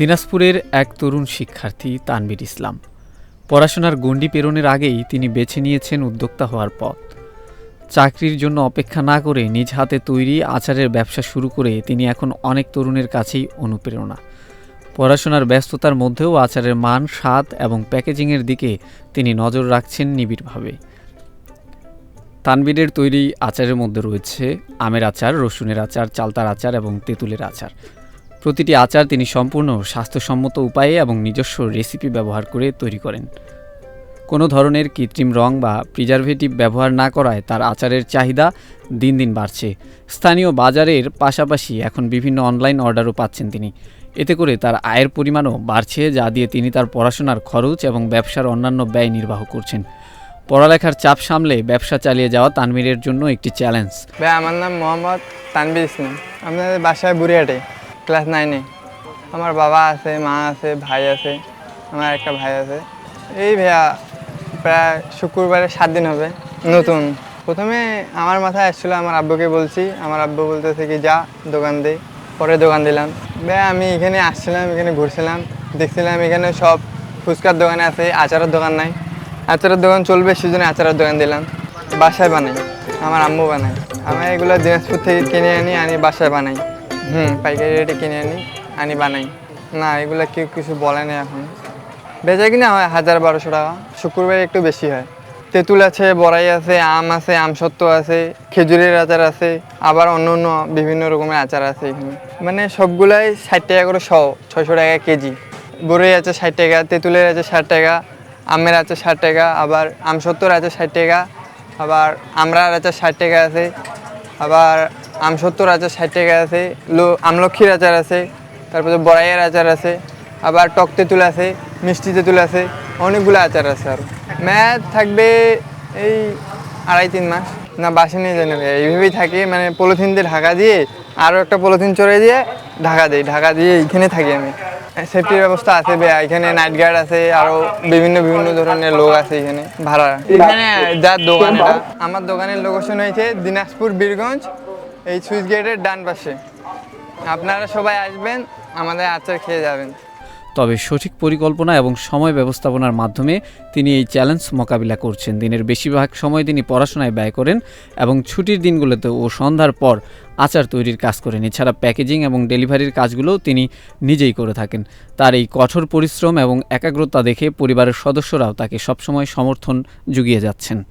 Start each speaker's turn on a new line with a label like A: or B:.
A: দিনাজপুরের এক তরুণ শিক্ষার্থী তানবির ইসলাম। পড়াশোনার গণ্ডি পেরোনের আগেই তিনি বেছে নিয়েছেন উদ্যোক্তা হওয়ার পথ। চাকরির জন্য অপেক্ষা না করে নিজ হাতে তৈরি আচারের ব্যবসা শুরু করে তিনি এখন অনেক তরুণের কাছেই অনুপ্রেরণা। পড়াশোনার ব্যস্ততার মধ্যেও আচারের মান, স্বাদ এবং প্যাকেজিংয়ের দিকে তিনি নজর রাখছেন নিবিড়ভাবে। তানবিরের তৈরি আচারের মধ্যে রয়েছে আমের আচার, রসুনের আচার, চালতার আচার এবং তেঁতুলের আচার। প্রতিটি আচার তিনি সম্পূর্ণ স্বাস্থ্যসম্মত উপায়ে এবং নিজস্ব রেসিপি ব্যবহার করে তৈরি করেন। কোনো ধরনের কৃত্রিম রং বা প্রিজারভেটিভ ব্যবহার না করায় তার আচারের চাহিদা দিন দিন বাড়ছে। স্থানীয় বাজারের পাশাপাশি এখন বিভিন্ন অনলাইন অর্ডারও পাচ্ছেন তিনি। এতে করে তার আয়ের পরিমাণও বাড়ছে, যা দিয়ে তিনি তার পড়াশোনার খরচ এবং ব্যবসার অন্যান্য ব্যয় নির্বাহ করছেন। পড়ালেখার চাপ সামলে ব্যবসা চালিয়ে যাওয়া তানমিরের জন্য একটি চ্যালেঞ্জ
B: ভাই, আমার নাম মোহাম্মদ তানবির ইসলাম। আপনাদের বাসায় বুড়িহাটে ক্লাস নাইনে। আমার বাবা আছে, মা আছে, ভাই আছে, আমার একটা ভাই আছে। এই ভাইয়া প্রায় শুক্রবারে সাত দিন হবে, নতুন। প্রথমে আমার মাথায় আসছিল, আমার আব্বুকে বলছি। আমার আব্বু বলতেছে কি, যা, দোকান দে। পরে দোকান দিলাম। ভাই আমি এখানে আসছিলাম, এখানে ঘুরছিলাম। দেখছিলাম এখানে সব ফুচকার দোকানে আছে, আচারের দোকান নাই। আচারের দোকান চলবে, সেজন্য আচারের দোকান দিলাম। বাসায় বানাই, আমার আম্মু বানায়। আমি এগুলো দিনাজপুর থেকে কিনে আনি আনি বাসায় বানাই। হুম, পাইকারি রেটে কিনে আনি আনি, বানাই। না, এগুলো কেউ কিছু বলে না এখন। বেচা কিনা হয় হাজার বারোশো টাকা, শুক্রবারে একটু বেশি হয়। তেঁতুল আছে, বড়াই আছে, আম আছে, আমসত্ত্ব আছে, খেজুরের আচার আছে, আবার অন্য অন্য বিভিন্ন রকমের আচার আছে এখানে। মানে সবগুলাই ষাট টাকা করে শ ছশো টাকা কেজি। বড়ই আছে ষাট টাকা, তেঁতুলের আছে ষাট টাকা, আমের আছে ষাট টাকা, আবার আমসত্তর আছে ষাট টাকা, আবার আমরার আছে ষাট টাকা আছে, আবার আমসত্তর আছে ষাট টাকা আছে লো আমলক্ষীর আচার আছে তারপরে বড়াইয়ের আচার আছে আবার টক তেঁতুল আছে মিষ্টি তেঁতুল আছে অনেকগুলো আচার আছে আর। ম্যাথ থাকবে এই আড়াই তিন মাস। না বাসে নিয়ে জানি এইভাবেই থাকে মানে পলিথিন দিয়ে ঢাকা দিয়ে আরও একটা পলিথিন চড়ে দিয়ে ঢাকা দিই ঢাকা দিয়ে এইখানে থাকি আমি। সেফটির ব্যবস্থা আছে এখানে নাইট গার্ড আছে আরও বিভিন্ন বিভিন্ন ধরনের লোক আছে এখানে ভাড়া। এখানে যার দোকান আমার দোকানের লোকেশন হয়েছে দিনাজপুর বীরগঞ্জ এই সুইচ গেটের ডান পাশে। আপনারা সবাই আসবেন, আমাদের আচার খেয়ে যাবেন।
A: তবে সঠিক পরিকল্পনা এবং সময় ব্যবস্থাপনার মাধ্যমে তিনি এই চ্যালেঞ্জ মোকাবিলা করছেন। দিনের বেশিরভাগ সময় তিনি পড়াশোনায় ব্যয় করেন এবং ছুটির দিনগুলোতে ও সন্ধ্যার পর আচার তৈরির কাজ করেন। এছাড়া প্যাকেজিং এবং ডেলিভারির কাজগুলোও তিনি নিজেই করে থাকেন। তার এই কঠোর পরিশ্রম এবং একাগ্রতা দেখে পরিবারের সদস্যরাও তাকে সবসময় সমর্থন জুগিয়ে যাচ্ছেন।